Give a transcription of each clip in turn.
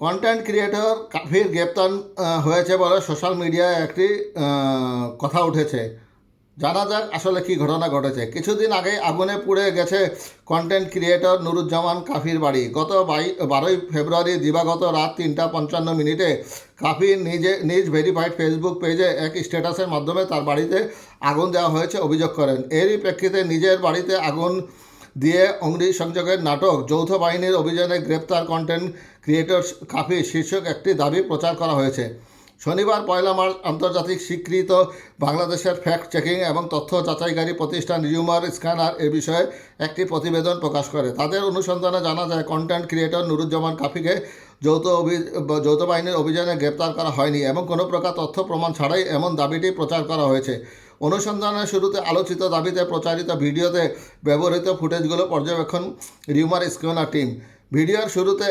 Content creator কাফির গ্রেপ্তার হয়েছে বলে সোশ্যাল মিডিয়ায় একটি কথা উঠেছে। জানা যাক আসলে কি ঘটনা ঘটেছে। কিছুদিন আগে আগুনে পুড়ে গেছে কন্টেন্ট ক্রিয়েটর নুরুজ্জামান কাফির বাড়ি। গত বাই, বারোই ফেব্রুয়ারি দিবাগত রাত তিনটা পঞ্চান্ন মিনিটে কাফির নিজে, নিজ ভেরিফাইড ফেসবুক পেজে এক স্ট্যাটাসের মাধ্যমে তার বাড়িতে আগুন দেওয়া হয়েছে, অভিযোগ করেন। এরই প্রেক্ষিতে নিজের বাড়িতে আগুন দিয়ে অগ্নিসংযোগের নাটক, যৌথ বাহিনীর অভিযানে গ্রেপ্তার কন্টেন্ট ক্রিয়েটর কাফি শীর্ষক একটি দাবি প্রচার করা হয়েছে। শনিবার পয়লা মার্চ আন্তর্জাতিক স্বীকৃত বাংলাদেশের ফ্যাক্ট চেকিং এবং তথ্য যাচাইকারী প্রতিষ্ঠান রিউমার স্ক্যানার এ বিষয়ে একটি প্রতিবেদন প্রকাশ করে। তাদের অনুসন্ধানে জানা যায় কন্টেন্ট ক্রিয়েটর নুরুজ্জামান কাফিকে যৌথ অভি যৌথ বাহিনীর অভিযানে গ্রেপ্তার করা হয়নি এবং কোনো প্রকার তথ্য প্রমাণ ছাড়াই এমন দাবিটি প্রচার করা হয়েছে। অনুসন্ধানের শুরুতে আলোচিত দাবিতে প্রচারিত ভিডিওতে ব্যবহৃত ফুটেজগুলো পর্যবেক্ষণ রিউমার স্কিউনার টিম। ভিডিওর শুরুতে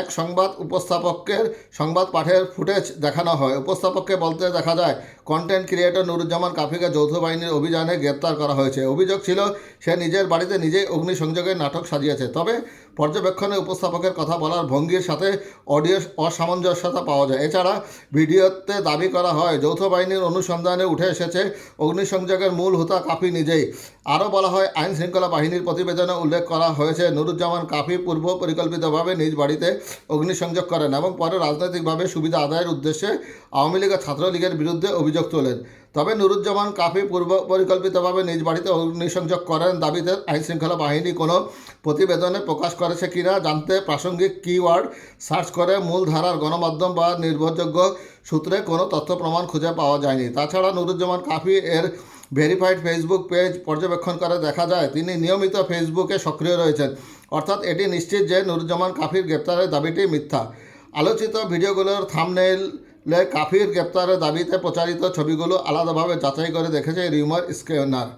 এক সংবাদ উপস্থাপকের সংবাদ পাঠের ফুটেজ দেখানো হয়। উপস্থাপককে বলতে দেখা যায়, কন্টেন্ট ক্রিয়েটর নুরুজ্জামান কাফিকে যৌথ বাহিনীর অভিযানে গ্রেপ্তার করা হয়েছে। অভিযোগ ছিল, সে নিজের বাড়িতে নিজেই অগ্নিসংযোগের নাটক সাজিয়েছে। তবে পর্যবেক্ষণে উপস্থাপকের কথা বলার ভঙ্গির সাথে অডিও অসামঞ্জস্যতা পাওয়া যায়। এছাড়া ভিডিওতে দাবি করা হয়, যৌথ বাহিনীর অনুসন্ধানে উঠে এসেছে অগ্নিসংযোগের মূল হোতা কাফি নিজেই। আরও বলা হয়, আইন শৃঙ্খলা বাহিনীর প্রতিবেদনে উল্লেখ করা হয়েছে, নুরুজ্জামান কাফি পূর্ব পরিকল্পিতভাবে নিজ বাড়িতে অগ্নিসংযোগ করেন এবং পরে রাজনৈতিকভাবে সুবিধা আদায়ের উদ্দেশ্যে আওয়ামী লীগ ও ছাত্রলীগের বিরুদ্ধে অভিযোগ তোলেন। তবে নুরুজ্জামান কাফি পূর্ব পরিকল্পিতভাবে নিজ বাড়িতে অগ্নিসংযোগ করেন। দাবিতে আইন শৃঙ্খলা বাহিনী কোনো প্রতিবেদনে প্রকাশ করেছে কিনা জানতে প্রাসঙ্গিক কিওয়ার্ড সার্চ করে মূল ধারার গণমাধ্যম বা নির্ভরযোগ্য সূত্রে কোনো তথ্য প্রমাণ খুঁজে পাওয়া যায়নি। তাছাড়া নুরুজ্জামান কাফি এর ভেরিফাইড ফেসবুক পেজ পর্যবেক্ষণ করে দেখা যায়, তিনি নিয়মিত ফেসবুকে সক্রিয় রয়েছেন। অর্থাৎ এটি নিশ্চিত যে নুরুজ্জামান কাফির গ্রেপ্তারের দাবিটি মিথ্যা। আলোচিত ভিডিওগুলোর থামনেইলে কাফির গ্রেপ্তারের দাবিতে প্রচারিত ছবিগুলো আলাদাভাবে যাচাই করে দেখেছে রিউমার স্ক্যানার।